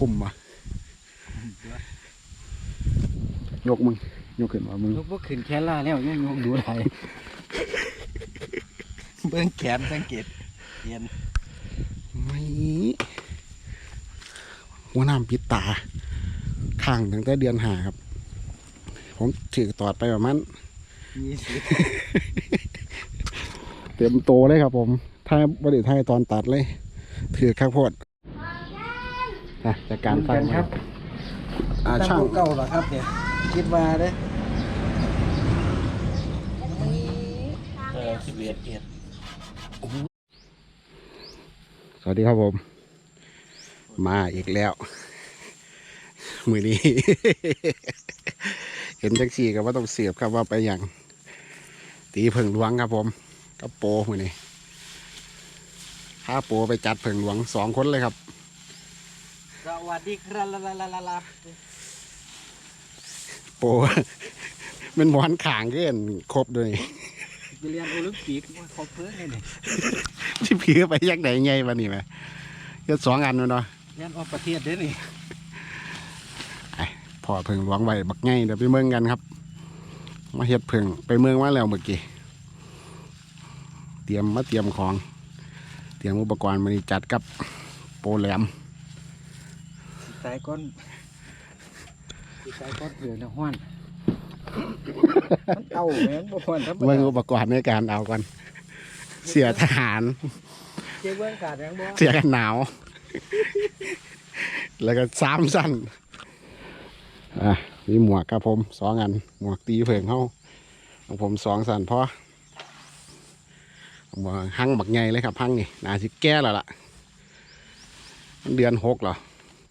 ปุ่มอะยกมึงยกขึ้นมามึงยกพวกขึ้นแค่ล่าแล้วยังยกดูไรเบื้องแขนสังเกตเย็นไม่หัวน้ำปิดตาข้างตั้งแต่เดือนหาครับ ผมถือตอดไปประมาณมีสิเต็มโตเลยครับผม ถ้าบริไทยตอนตัดเลย ถือข้าวโพด อะจากการฟังครับอ่าตั้งช่างพวกเก่าเหรอครับเนี่ยคิดว่าเด้เออสิบเอ็ดเอ็ดสวัสดีครับผม มาอีกแล้ว มือนี้ เห็นแท็กซี่ก็ว่าต้องเสียบครับว่าไปอย่างตีเผิงหลวงครับผมกับโปมือนี้พาโปไปจัดเผิงหลวงสองคนเลยครับ สวัสดีครับลาลาลาลาลาโปเป็นหมอนขางเกินครบด้วยไปเรียนโอลิมปิกมาขอเพิ่งเลยเนี่ยที่ผีไปยักไหนไงวะนี่ไหมก็สองอันแมันเนาะเรียนออกประเทศเด้อนี่พอเผิงหลวงไว้บักไงเดี๋ยวไปเมืองกันครับ มาเฮ็ดเผิงไปเมืองมาแล้วเมื่อกี้เตรียมมาเตรียมของ เตรียมอุปกรณ์มานี่จัดกับโปรแหลม สิตายก้อนสิตายก้อนเผือกนะห้วนมันเต่าแม่นบ่ห้วนธรรมเมืองดาอุปกรณ์ในการเอากัน เสียทหาร เจ๊เบื้องขาดยังบ่เสียกันหนาว แล้วก็สามสั้นอะมีหมวกครับผมสองอัน หมวกตีเผิงเข้าของผมสองสันพอผมว่าหั่งบักใหญ่เลยครับหั่งนี่นาสิแก้แล้วล่ะมันเดือนหกเหรอ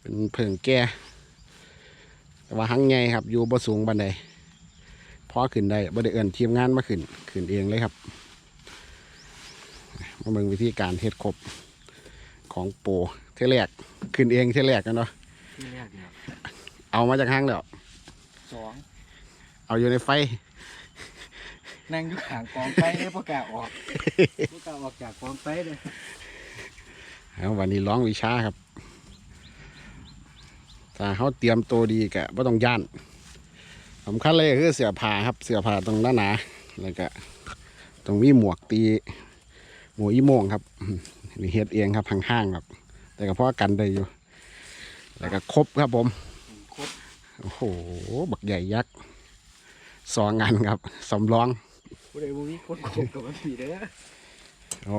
เป็นเผิงแก่แต่ว่าหั่งใหญ่ครับ อยู่บ่สูงบันไดพอขึ้นได้บ่ได้เอินทีมงานมาขึ้น ขึ้นเองเลยครับ มาเบิ่งวิธีการเฮ็ดครบของโปรเทแรกขึ้นเองเทแรกกันเนาะที่แรกเนี่ยเอามาจากห้างแล้วสองเอาอยู่ในไฟ นั่งอยู่ข้างกองไฟเลยประกล้าศออกประกล้าศออกจากกองไฟเลย เอาวันนี้ร้องวิชาครับ ถ้าเขาเตรียมตัวดีกะไม่ต้องย่านสำคัญเลยคือเสื้อผ้าครับเสื้อผ้าตรงหน้าหนาแล้วก็ตรงมีหมวกตีหมวกอีโมงครับอืมนี่เฮ็ดเองครับห่างๆครับ แต่ก็พอกันได้อยู่ แล้วก็ครบครับผมครบโอ้โหบักใหญ่ยักษ์สองงานครับสำรองผู้ใดบ่มีคนครบกับมันสีเด้อเอา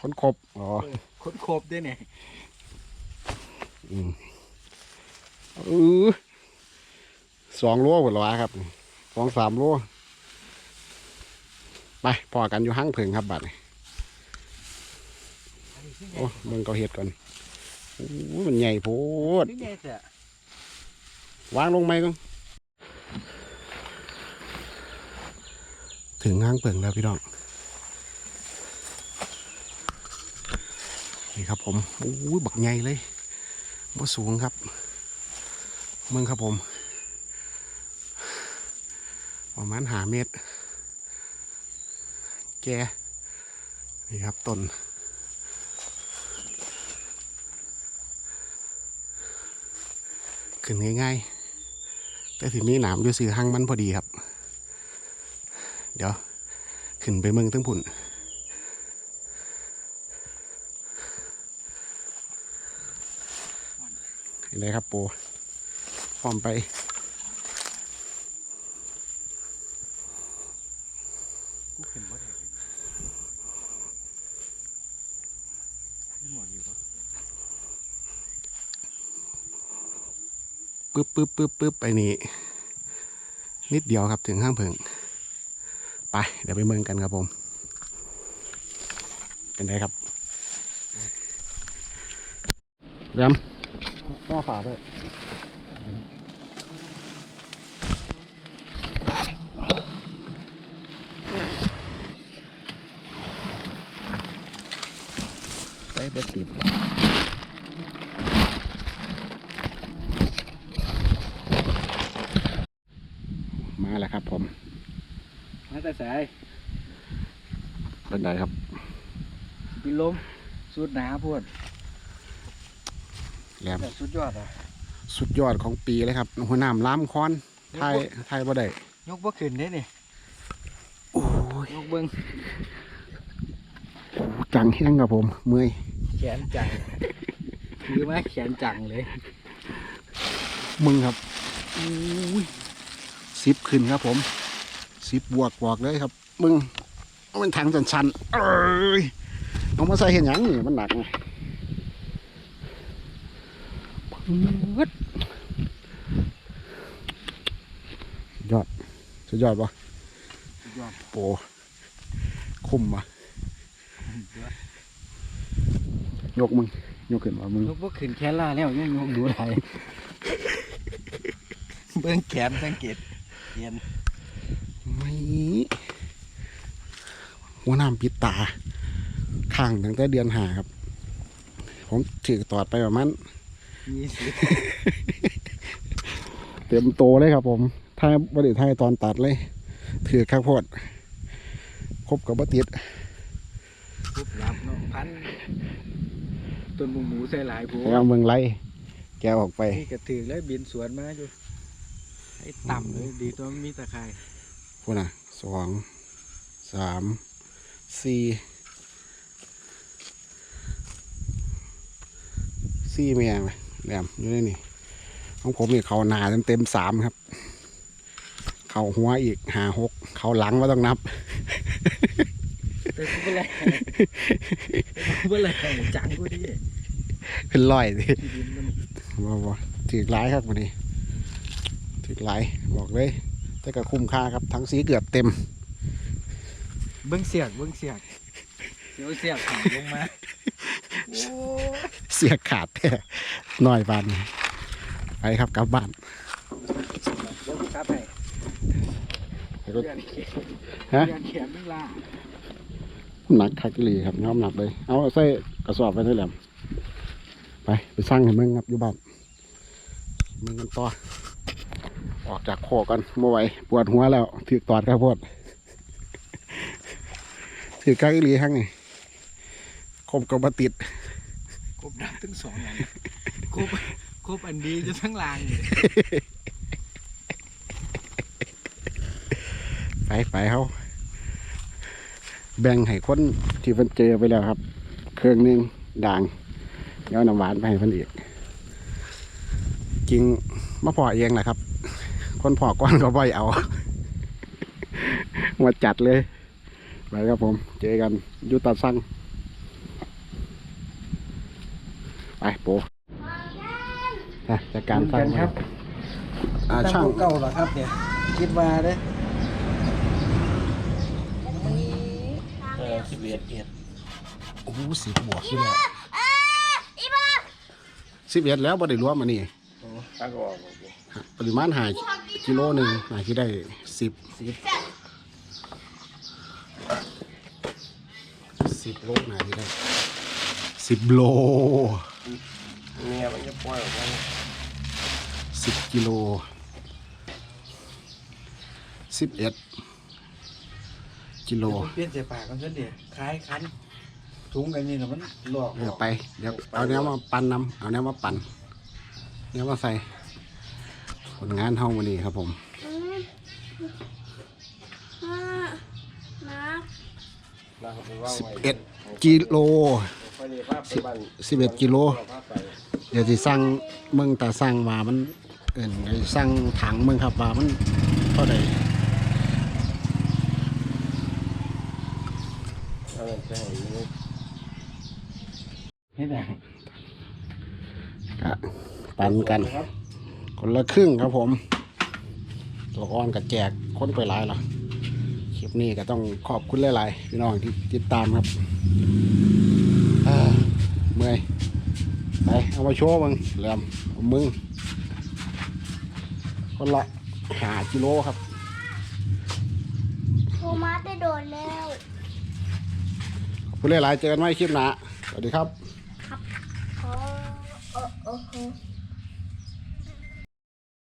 คนครบอ๋อคนครบด้วยเนี่ย เออสองโลหมดแล้วครับสองสามโลไปพอกันอยู่ห้างเพิงครับบัดนี้โอ้มึงก็เห็ดก่อนโอ้มันใหญ่โพดวางลงไหมก่อนถึงห้างเพิงแล้วพี่น้องนี่ครับผมโอ้บักใหญ่เลยบ่สูงครับ เมืองครับผม ประมาณหาเมตร แก นี่ครับต้นขึ้นง่ายๆ แต่ทีนี้หนามอยู่ซื้อห้างมันพอดีครับ เดี๋ยว ขึ้นไปเมืองทั้งผุ่นเห็นเลยครับปู พร้อมไป กูขึ้นบ่ได้เลยนี่หมดอยู่ปะปึ๊บปึ๊บปึ๊บปึ๊บไปนี่นิดเดียวครับถึงห้างเพิงไป เดี๋ยวไปเมืองกันครับผม เป็นไงครับย้ำข้อฝาด้วย ไปเบ็ดติดมาแล้วครับผมมาแต่สายเป็นไงครับบินลมสูดหนาพวดแหลมแบบสุดยอดอะสุดยอดของปีเลยครับหัวหน้ำล้ำค้อนไทยไทยบ่ได้ยกบ่ขึ้นเด้นี่โอ้ยยกเบิ่งจังแห้งครับผมเมื่อยแขนจังถือมาแขนจังเลย มึงครับอุ้ยสิบขึ้นครับผมสิบบวกบวกเลยครับ มึงมันทางจันชันๆเอ้ยเอามาใส่เห็นยังนี่มันหนักไงปึ๊ดสุดยอดสุดยอดปะสุดยอดโปคุ้มปะ ยกมึงยกขึ้นมามึงยกบ่ขึ้นแขนล่าแล้วยังยกดูไหลายเบิ่งแขนสังเกตเย็นไม่หัวน้ำปิดตาข้างตั้งแต่เดือนหาครับ ผมถือตอดไปประมาณยี่สิบเต็มโตเลยครับ ผมถ้าบริไทยตอนตัดเลย ถือข้าวโพดครบกับบัติดปุ๊บรับเนาะพัน ต้นหมูหมูใส่หลายผัวแล้วเมืองไรแกวออกไปนี่กระถือแล้วบินสวนมาอยู่ให้ต่ำเลยดีตัวมันมีตะไคร้พูดนะสองสามสี่สี่เมียไหมแหลมอยู่ในนี่ของผมนี่เขาหนาเต็มเต็มๆสามครับ เขาหัวอีกหาหกเขาหลังว่าต้องนับแต่ กูเป็นไรกูเป็นไรจังกูดิเป็นร้อยสิที่ดินมันว่าว่ถือหลายครับวันนี้ถือหลายบอกเลยแต่ก็คุ้มค่าครับทั้งสีเกือบเต็ม เบิ้งเสียกเบิ้งเสียกเดี๋ยวเสียกขาดลงมาเสียกขาดแท้หน่อยบานไปครับกลับบ้านเดี๋ยวกูกลับไปก็เดือนเขียนฮะเขียนไม่ลา หนักคักอีหลีครับยอมหนักเลย เอาใส่กระสอบไปด้วยแหลมไปไปสร้างให้มึงครับอยู่บ้านมึงกันต่อออกจากโคอกกันเมื่ไหวปวดหัวแล้วถือตอดข้าวโพดถือกักอีหลีทั้งนี่คมกับบติดครบดับทั้งสองอันครบครบอันดีจนทั้งลางเลยไปไปเขา แบ่งให้คนที่เพิ่นเจอไปแล้วครับ เครื่องหนึงด่างเดี๋ยวน้ำหวานไปให้เพิ่นอีกจริงมาพอเองแหละครับ คนพอก้อนก็บ่อยเอามาจัดเลยไปครับผม เจอกันอยุตาสั่งไปโปนะจัดการสร้างครับอ่าตั้งช่างพวกเก่าเหรอครับเนี่ยคิดมาเด้ สิบเอ็ดเอ็ดโอ้สิบบวกที่แล้วสิบเอ็ดแล้วบ่ได้รวมอันนี้ตั้งออกปริมาณหากิโลหนึ่งหาที่ได้สิบสิบโลหาที่ได้สิบโลเมียมันจะปล่อยออกมาสิบกิโลสิบเอ็ด กิโล เปลี่ยนเสียปากกันซะเดี๋ยวคล้ายคันถุงกันนี่นะมันหลอกเดี๋ยวไป เดี๋ยวเอาเนี้ยมาปั่นน้ำเอาเนี้ยมาปั่นเนี้ยมาใส่ ผลงานห้องวันนี้ครับผมห้านับนะครับไปว่าสิบไว้เอ็ดกิโลพอดีภาพไปบ้านสิบเอ็ดกิโลภาพไปเดี๋ยวสิสั่งเมืองตาสั่งมามันเอิ่นไอ้สั่งถังเมืองครับว่ามันเท่าใดเอาเงินไปให้ลูก ให้ได้กะปันกัน คนละครึ่งครับผม ตัวอ่อนกับแจกคนไปหลายละคลิปนี้ก็ต้องขอบคุณหลายๆพี่น้องที่ติดตามครับอ่าเมื่อยไปเอามาโชว์มึงเหลี่ยมเอามึง คนละหากิโลครับโทมัสได้โดนแล้วขอบคุณหลายๆเจอกันใหม่คลิปหน้าสวัสดีครับ ขอ